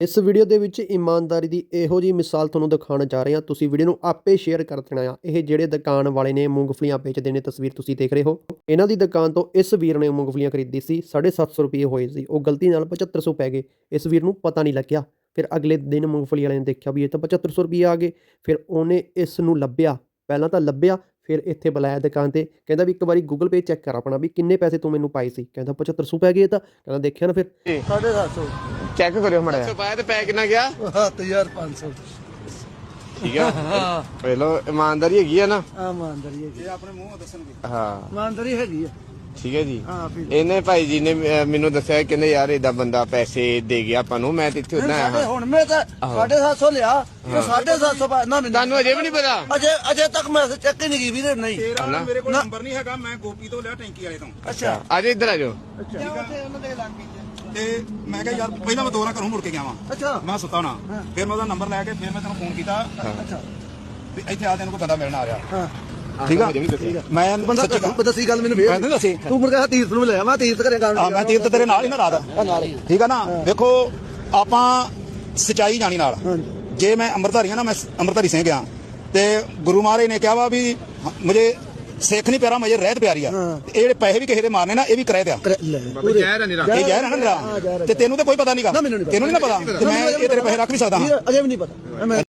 ਇਸ ਵੀਡੀਓ ਦੇ ਵਿੱਚ ਇਮਾਨਦਾਰੀ ਦੀ ਇਹੋ ਜਿਹੀ ਮਿਸਾਲ ਤੁਹਾਨੂੰ ਦਿਖਾਉਣ ਜਾ ਰਹੇ ਹਾਂ। ਤੁਸੀਂ ਵੀਡੀਓ ਨੂੰ ਆਪੇ ਸ਼ੇਅਰ ਕਰ ਦੇਣਾ ਆ। ਇਹ ਜਿਹੜੇ ਦੁਕਾਨ ਵਾਲੇ ਨੇ ਮੂੰਗਫਲੀਆਂ ਵੇਚਦੇ ਨੇ, ਤਸਵੀਰ ਤੁਸੀਂ ਦੇਖ ਰਹੇ ਹੋ। ਇਹਨਾਂ ਦੀ ਦੁਕਾਨ ਤੋਂ ਇਸ ਵੀਰ ਨੇ ਮੂੰਗਫਲੀਆਂ ਖਰੀਦੀ ਸੀ 750 ਰੁਪਏ ਹੋਏ ਸੀ। ਉਹ ਗਲਤੀ ਨਾਲ 7500 ਪੈ ਗਏ। ਇਸ ਵੀਰ ਨੂੰ ਪਤਾ ਨਹੀਂ ਲੱਗਿਆ। ਫਿਰ ਅਗਲੇ ਦਿਨ ਮੂੰਗਫਲੀ ਵਾਲੇ ਨੇ ਦੇਖਿਆ ਵੀ ਇਹ ਤਾਂ 7500 ਰੁਪਏ ਆ ਗਏ। ਫਿਰ ਉਹਨੇ ਇਸ ਨੂੰ ਲੱਭਿਆ। ਪਹਿਲਾਂ ਤਾਂ ਲੱਭਿਆ, ਫਿਰ ਇੱਥੇ ਬੁਲਾਇਆ ਦੁਕਾਨ ਤੇ। ਕਹਿੰਦਾ ਵੀ ਇੱਕ ਵਾਰੀ ਗੂਗਲ ਪੇ ਚੈੱਕ ਕਰ ਆਪਣਾ ਵੀ ਕਿੰਨੇ ਪੈਸੇ ਤੂੰ ਮੈਨੂੰ ਪਾਈ ਸੀ। ਕਹਿੰਦਾ 7500 ਪੈ ਗਏ ਇਹ ਤਾਂ। ਕਹਿੰਦਾ ਦੇਖਿਆ ਨਾ ਫਿਰ। ਸਾਢੇ ਸੱਤ ਸੌ। ਚੈੱਕ ਕਰਿਓ ਮੜਿਆ ਪਾਇਆ ਤੇ ਪੈ ਕਿੰਨਾ ਗਿਆ? ਹੱਤ ਹਜ਼ਾਰ ਪੰਜ ਸੌ। ਠੀਕ ਆ। ਪਹਿਲੋ ਇਮਾਨਦਾਰੀ ਹੈਗੀ ਆ ਨਾ। ਆ ਇਮਾਨਦਾਰੀ ਹੈਗੀ। ਆਪਣੇ ਮੂੰਹੋਂ ਦੱਸਣਗੇ। ਹਾਂ। ਇਮਾਨਦਾਰੀ ਹੈਗੀ ਆ। ਠੀਕ ਹੈ ਜੀ। ਇਹਨੇ ਭਾਈ ਜੀ ਨੇ ਮੈਨੂੰ ਦੱਸਿਆ ਕਹਿੰਦੇ ਯਾਰ ਇਦਾਂ ਬੰਦਾ ਪੈਸੇ ਦੇ ਗਿਆ ਆਪਾਂ ਨੂੰ ਮੈਂ ਤੇ ਇੱਥੇ ਉਦਾਂ ਆਇਆ ਹੁਣ ਮੈਂ ਤਾਂ ਸਾਢੇ ਸੱਤ ਸੌ ਲਿਆ ਤੇ ਸਾਢੇ ਸੱਤ ਸੌ ਪਾ- ਨਾ ਮੈਨੂੰ ਤੁਹਾਨੂੰ ਅਜੇ ਵੀ ਨਹੀਂ ਪਤਾ? ਅਜੇ ਅਜੇ ਤੱਕ ਮੈਂ ਚੈੱਕ ਹੀ ਨਹੀਂ ਕੀ ਵੀਰੇ ਨਹੀਂ। ਤੇਰਾ? ਮੇਰੇ ਕੋਲ ਨੰਬਰ ਨਹੀਂ ਹੈਗਾ ਮੈਂ ਗੋਪੀ ਤੋਂ ਲਿਆ ਟੈਂਕੀ ਵਾਲੇ ਤੋਂ। ਅੱਛਾ। ਆਜੋ ਇੱਧਰ ਆਜੋ ਤੇ ਮੈਂ ਕਿਹਾ ਯਾਰ ਪਹਿਲਾਂ ਮੈਂ ਦੋ ਰਾਂ ਘਰੋਂ ਮੁੜ ਕੇ ਗਿਆ ਵਾਂ। ਅੱਛਾ। ਮੈਂ ਸੁੱਤਾ ਹੋਣਾ। ਫਿਰ ਮੈਂ ਉਹਦਾ ਨੰਬਰ ਲੈ ਕੇ ਫਿਰ ਮੈਂ ਤੈਨੂੰ ਫੋਨ ਕੀਤਾ। ਅੱਛਾ। ਵੀ ਇੱਥੇ ਆ ਤੈਨੂੰ ਕੋਈ ਬੰਦਾ ਮਿਲਣ ਆ ਰਿਹਾ। ਹਾਂ। ਠੀਕ ਆ? ਮੈਂ ਬੰਦਾ ਸੱਚੀ ਦੱਸੀ- ਦੱਸੀ ਗੱਲ ਮੈਨੂੰ ਵੇਖ ਦੱਸੀ ਤੂੰ ਮੁੜ ਕੇ ਤੀਰਥ ਨੂੰ ਲਿਆ ਮੈਂ ਤੀਰਥ ਕਰੇਗਾ ਆ ਮੈਂ ਤੀਰਥ ਤੇਰੇ ਨਾਲ ਹੀ ਨਾ ਰਾਤ। ਠੀਕ ਆ ਨਾ? ਦੇਖੋ ਆਪਾਂ ਸਚਾਈ ਜਾਣੀ ਨਾਲ। ਜੇ ਮੈਂ ਅੰਮ੍ਰਿਤਧਾਰੀ ਆ ਨਾ ਮੈਂ ਅੰਮ੍ਰਿਤਧਾਰੀ ਸਿੰਘ ਆ। ਤੇ ਗੁਰੂ ਮਹਾਰਾਜ ਨੇ ਕਿਹਾ ਵਾ ਵੀ ਮੁਝੇ ਸਿੱਖ ਨਹੀਂ ਪਿਆਰਾ ਮੁਝੇ ਰਹਿਤ ਪਿਆਰੀ ਆ। ਤੇ ਇਹ ਜਿਹੜੇ ਪੈਸੇ ਵੀ ਕਿਸੇ ਦੇ ਮਾਰਨੇ ਨਾ ਇਹ ਵੀ ਕਰਾਇ ਤੇ ਆ। ਜ਼ਹਿਰ ਆ ਨਿਰਾ। ਇਹ ਜ਼ਹਿਰ ਆ ਨਾ ਹਾਂ, ਨਿਰਾ। ਤੇ ਤੈਨੂੰ ਤੇ ਕੋਈ ਪਤਾ ਨਹੀਂਗਾ ਨਾ ਮੈਨੂੰ ਨਹੀਂ ਪਤਾ। ਤੈਨੂੰ ਨਹੀਂ ਨਾ ਪਤਾ ਤੇ ਮੈਂ ਇਹ ਤੇਰੇ ਪੈਸੇ ਰੱਖ ਨਹੀਂ ਸਕਦਾ। ਹਾਂ ਅਜੇ ਵੀ ਨਹੀਂ ਪਤਾ।